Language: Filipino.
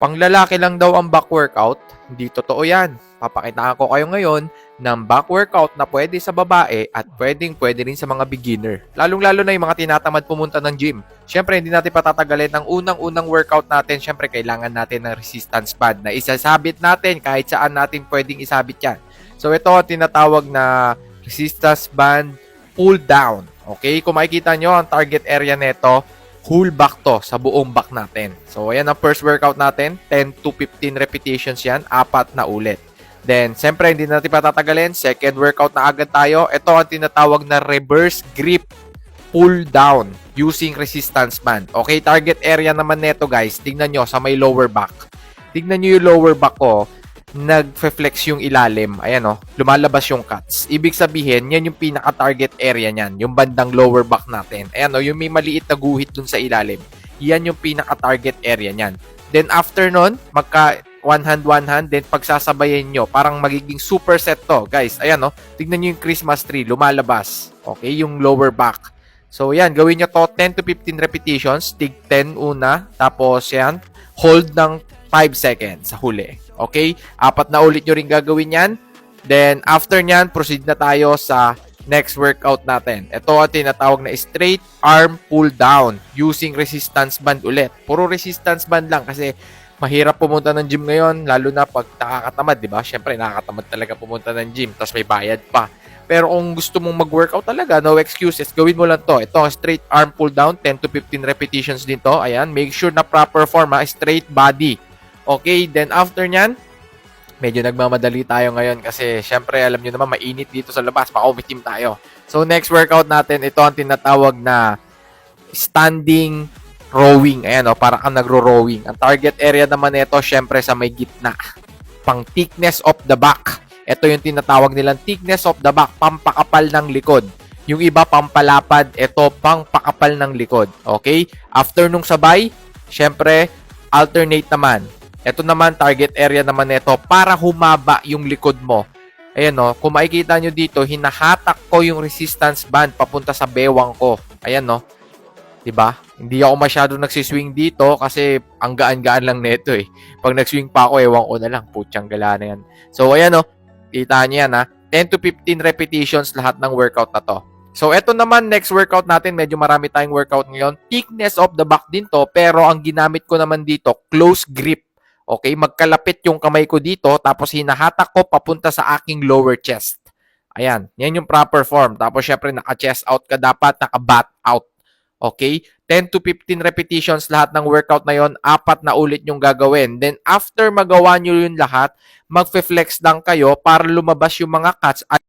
Panglalaki lang daw ang back workout, hindi totoo yan. Papakitaan ko kayo ngayon ng back workout na pwede sa babae at pwedeng pwede rin sa mga beginner. Lalong-lalo na yung mga tinatamad pumunta ng gym. Siyempre, hindi natin patatagalin ang unang-unang workout natin. Siyempre, kailangan natin ng resistance band na isasabit natin kahit saan natin pwedeng isabit yan. So, ito ang tinatawag na resistance band pull down. Okay? Kung makikita nyo, ang target area nito, whole back to sa buong back natin. So, ayan ang first workout natin. 10 to 15 repetitions yan. Apat na ulit. Then, siyempre, hindi natin patatagalin. Second workout na agad tayo. Ito ang tinatawag na reverse grip pull down using resistance band. Okay, target area naman neto guys. Tingnan nyo sa may lower back. Tingnan nyo yung lower back ko nagfe-flex yung ilalim. Ayan o, lumalabas yung cuts. Ibig sabihin, yan yung pinaka-target area niyan, yung bandang lower back natin. Ayan o, yung may maliit na guhit dun sa ilalim. Yan yung pinaka-target area niyan. Then after nun, magka one hand, one hand, then pagsasabayin nyo, parang magiging superset to. Guys, ayan o, tignan nyo yung Christmas tree, lumalabas. Okay, yung lower back. So, yan, gawin nyo to 10 to 15 repetitions. Tig 10 una. Tapos, yan, hold ng 5 seconds sa huli. Okay? Apat na ulit nyo rin gagawin yan. Then, after nyan, proceed na tayo sa next workout natin. Ito ang tinatawag na straight arm pull down using resistance band ulit. Puro resistance band lang kasi mahirap pumunta ng gym ngayon, lalo na pag nakakatamad, di ba? Siyempre, nakakatamad talaga pumunta ng gym, tapos may bayad pa. Pero kung gusto mong mag-workout talaga, no excuses, gawin mo lang to. Ito, straight arm pull down, 10 to 15 repetitions din to. Ayan, make sure na proper form, ha? straight body. Okay, then after nyan, medyo nagmamadali tayo ngayon kasi syempre alam nyo naman mainit dito sa labas, pa-umitim tayo. So next workout natin, ito ang tinatawag na standing rowing. Ayan o, para kang nagro-rowing. Ang target area naman nito, syempre sa may gitna. Pang thickness of the back. Ito yung tinatawag nilang thickness of the back, pampakapal ng likod. Yung iba pampalapad, ito pang pakapal ng likod. Okay? After nung sabay, syempre, alternate naman. Ito naman, target area naman nito para humaba yung likod mo. Ayan no, kung makikita nyo dito, hinahatak ko yung resistance band papunta sa bewang ko. Ayan no. 'Di ba? Hindi ako masyado nagsiswing dito kasi ang gaan-gaan lang nito eh. Pag nagswing pa ako, ewan ko na lang, putyang gala na yan. So ayan no, kita niyo yan ha. 10 to 15 repetitions lahat ng workout na to. So, eto naman, next workout natin, medyo marami tayong workout ngayon. Thickness of the back din to, pero ang ginamit ko naman dito, close grip. Okay, magkalapit yung kamay ko dito, tapos hinahatak ko papunta sa aking lower chest. Ayan, yan yung proper form. Tapos, syempre, naka-chest out ka dapat, naka-bat out. Okay? 10 to 15 repetitions lahat ng workout na yon, apat na ulit yung gagawin. Then, after magawa nyo yun lahat, magfe-flex lang kayo para lumabas yung mga cuts at